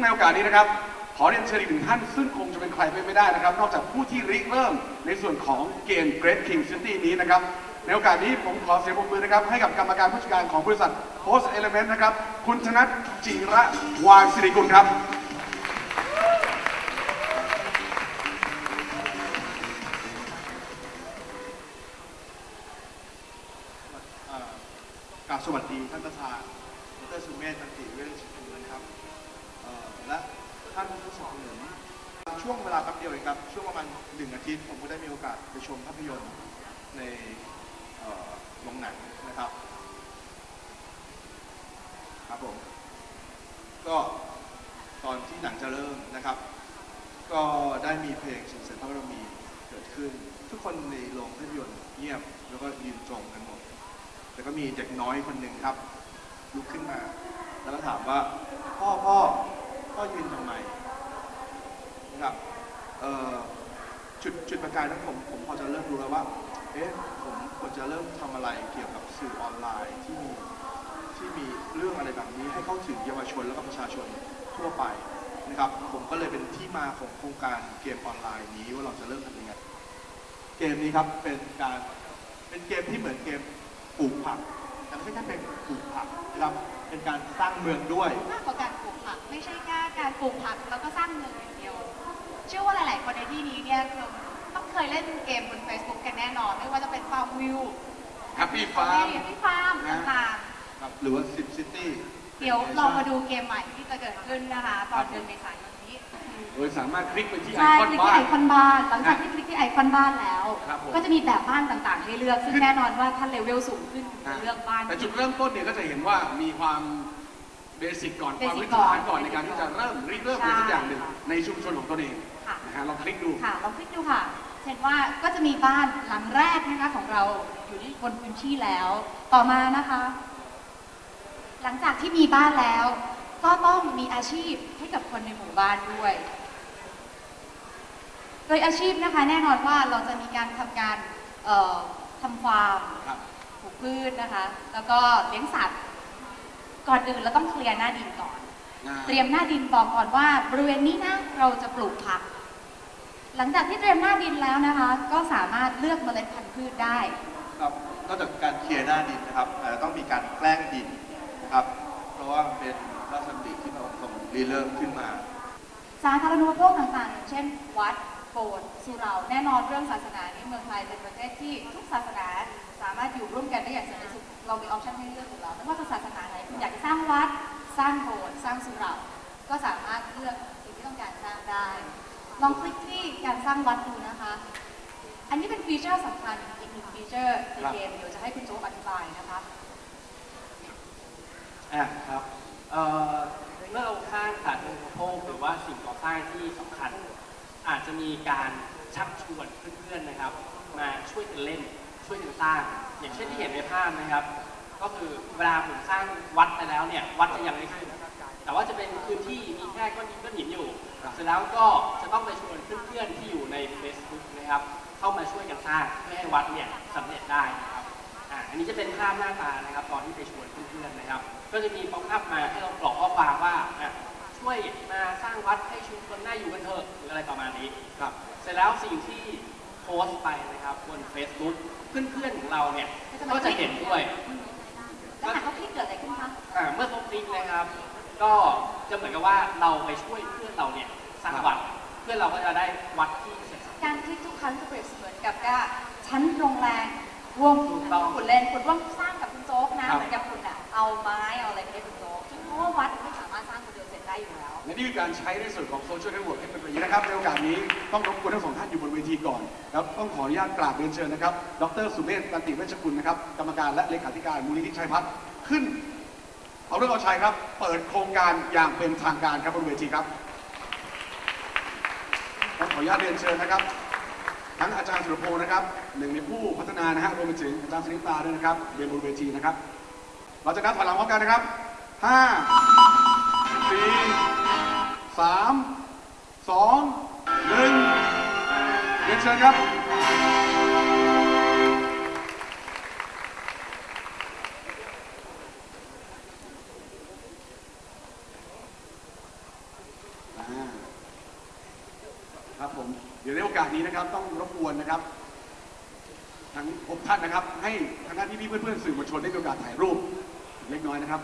ในโอกาสนี้นะครับ ขอเรียนเชิญอีกหนึ่งท่าน ซึ่งคงจะเป็นใครไปไม่ได้นะครับ นอกจากผู้ที่ริเริ่มในส่วนของเกม Great King City นี้นะครับ ในโอกาสนี้ผมขอเสียงปรบมือนะครับ ให้กับกรรมการผู้จัดการของบริษัท Post Element นะครับ คุณธนัทจิระวานสิริกุลครับ กราบสวัสดีท่านประธานดรสุเมธตันติเวชชินนะครับ และท่านผู้สนับสนุนช่วงเวลาแป๊บเดียวเองครับ ช่วงประมาณหนึ่งอาทิตย์ผมก็ได้มีโอกาสไปชมภาพยนตร์ในโรงหนังนะครับ ครับผม ก็ตอนที่หนังจะเริ่มนะครับ ก็ได้มีเพลงสรรเสริญพระบารมีเกิดขึ้น ทุกคนในโรงภาพยนตร์เงียบแล้วก็ยืนตรงกันหมดแต่ก็มีเด็กน้อยคนหนึ่งครับ ลุกขึ้นมา แล้วก็ถามว่า พ่อพ่อ พ่อยืนทำไมนะครับจุดจุดประกายนั้นผมผมพอจะเริ่มรู้แล้วว่าเอ๊ะผมควรจะเริ่มทำอะไรเกี่ยวกับสื่อออนไลน์ที่มีที่มีเรื่องอะไรแบบนี้ให้เข้าถึงเยาวชนแล้วก็ประชาชนทั่วไปนะครับผมก็เลยเป็นที่มาของโครงการเกมออนไลน์นี้ว่าเราจะเริ่มทำยังไงเกมนี้ครับเป็นการเป็นเกมที่เหมือนเกมปลูกผัก แต่ไม่ใช่แค่เป็นปลูกผักนะครับเป็นการสร้างเมืองด้วย มากกว่าการปลูกผัก ไม่ใช่แค่การปลูกผักแล้วก็สร้างเมืองอย่างเดียว เชื่อว่าหลาย ๆ คนในที่นี้เนี่ยคือต้องเคยเล่นเกมบน Facebook กันแน่นอน ไม่ว่าจะเป็นฟาร์มวิว Happy Farm ที่ฟาร์มต่างครับหรือว่า Sim City ๆ เดี๋ยวเรามาดูเกมใหม่ที่จะเกิดขึ้นนะคะ ตอนเดือนเมษายนนี้ โดยสามารถคลิกไปที่ไอใช่คอนคลิกบ้าที่ไอน คอนบ้าน หลังจากฮะที่คลิกที่ไอคอนบ้านแล้ว ครับผม ก็จะมีแบบบ้านต่างๆ ให้เลือกซึ่งแน่นอนว่าถ้าเลเวลสูงขึ้นคุณจะเลือกบ้าน แต่จุดเริ่มต้นเนี่ยก็จะเห็นว่ามีความเบสิกก่อนความ Basic พื้นฐานก่อนก่อนในการที่จะเริ่มริเริ่มอะไรสักอย่างหนึ่งใช่ในชุมชนของตนเองค่ะ นะฮะลองคลิกดู ค่ะลองคลิกดูค่ะเห็นว่าก็จะมีบ้านหลังแรกนะคะของเราอยู่ที่บนพื้นที่แล้ว ต่อมานะคะ หลังจากที่มีบ้านแล้ว ก็ต้องมีอาชีพให้กับคนในหมู่บ้านด้วย โดยอาชีพนะคะแน่นอนว่าเราจะมีการทำการเอ่อทำฟาร์มครับ ปลูกพืชนะคะ แล้วก็เลี้ยงสัตว์ ก่อนอื่นเราต้องเคลียร์หน้าดินก่อน เตรียมหน้าดินบอกก่อนว่าบริเวณนี้นะเราจะปลูกผัก หลังจากที่เตรียมหน้าดินแล้วนะคะ ก็สามารถเลือกเมล็ดพันธุ์พืชได้ ครับนอกจากการเคลียร์หน้าดินนะครับเอ่อต้องมีการแกล้งดินนะครับ เพราะว่ามันเป็นพระราชดำริที่เราทำรีเริ่มขึ้นมา สาธารณูปโภคต่างๆอย่างเช่น วัด โบสถ์สุเหร่าแน่นอนเรื่องศาสนานี่เมืองไทยเป็นประเทศที่ทุกศาสนาสามารถอยู่ร่วมกันได้อย่างสันติสุขเรามีออปชั่นให้เลือกอยู่แล้วไม่ว่าจะศาสนาไหนคุณอยากจะสร้างวัดสร้างโบสถ์สร้างสุเหร่าก็สามารถเลือกสิ่งที่ต้องการสร้างได้ลองคลิกที่การสร้างวัดดูนะคะ อันนี้เป็นฟีเจอร์สำคัญอีกหนึ่งฟีเจอร์ในเกมเดี๋ยวจะให้คุณโจ๊กอธิบายนะคะอะครับเมื่อเราสร้างสาธารณูปโภคหรือว่าสิ่งก่อสร้างที่สำคัญ อาจจะมีการชักชวนเพื่อนๆนะครับ มาช่วยกันเล่นช่วยกันสร้าง อย่างเช่นที่เห็นในภาพนะครับ ก็คือเวลาผมสร้างวัดไปแล้วเนี่ยวัดจะยังไม่ขึ้นแต่ว่าจะเป็นพื้นที่มีแค่ก้อนหินก้อนหินอยู่เสร็จแล้วก็จะต้องไปชวนเพื่อนๆที่อยู่ใน Facebook นะครับ เข้ามาช่วยกันสร้างเพื่อให้วัดเนี่ยสำเร็จได้นะครับอ่าอันนี้จะเป็นภาพหน้าตานะครับ ตอนที่ไปชวนเพื่อนๆนะครับ ก็จะมีป๊อปอัพมาให้เรากรอกข้อความว่า วยมาสร้างวัดให้ชุมชนน่าอยู่กันเถอะหรืออะไรประมาณนี้ครับ เสร็จแล้วสิ่งที่โพสต์ไปนะครับบน Facebook เพื่อนๆของเราเนี่ยก็จะเห็นด้วยแล้วหากเขาคลิกเกิดอะไรขึ้นคะอ่าเมื่อเขาคลิกนะครับ ก็จะเหมือนกับว่าเราไปช่วยเพื่อนเราเนี่ยสร้างวัดเพื่อนเราก็จะได้วัดที่เสร็จสมบูรณ์การคลิกทุกครั้งจะเปรียบเสมือนกับว่าฉันลงแรงร่วมถูกต้องคุณเล่นคุณร่วมสร้างกับคุณโจ๊กนะครับเหมือนกับคุณอะเอาไม้เอาอะไรไปให้คุณโจ๊กเพราะว่าวัดไม่สา อยู่แล้ว และนี่คือการใช้ในส่วนของโซเชียลเน็ตเวิร์กให้เป็นประโยชน์นะครับในโอกาสนี้ต้องรบกวนทั้งสองท่านอยู่บนเวทีก่อนแล้วต้องขออนุญาตกราบเรียนเชิญนะครับ ดรสุเมธตันติเวชกุลนะครับกรรมการและเลขาธิการมูลนิธิชัยพัฒน์ขึ้น เอาเรื่องเอาชัยครับ เปิดโครงการอย่างเป็นทางการครับบนเวทีครับต้องขออนุญาตเรียนเชิญนะครับ ทั้งอาจารย์สุรพงศ์นะครับหนึ่งในผู้พัฒนานะฮะรวมไปถึงอาจารย์สนิตาด้วยนะครับเรียนบนเวทีนะครับ เราจะนับถอยหลังพร้อมกันนะครับห้า สี่สามสองหนึ่งเรียนเชิญครับ ครับผม เดี๋ยวในโอกาสนี้นะครับ ต้องรบกวนนะครับ ทั้ง6ท่านนะครับ ให้ทางด้านที่พี่เพื่อนๆสื่อมวลชนได้มีโอกาสถ่ายรูปเล็กน้อยนะครับ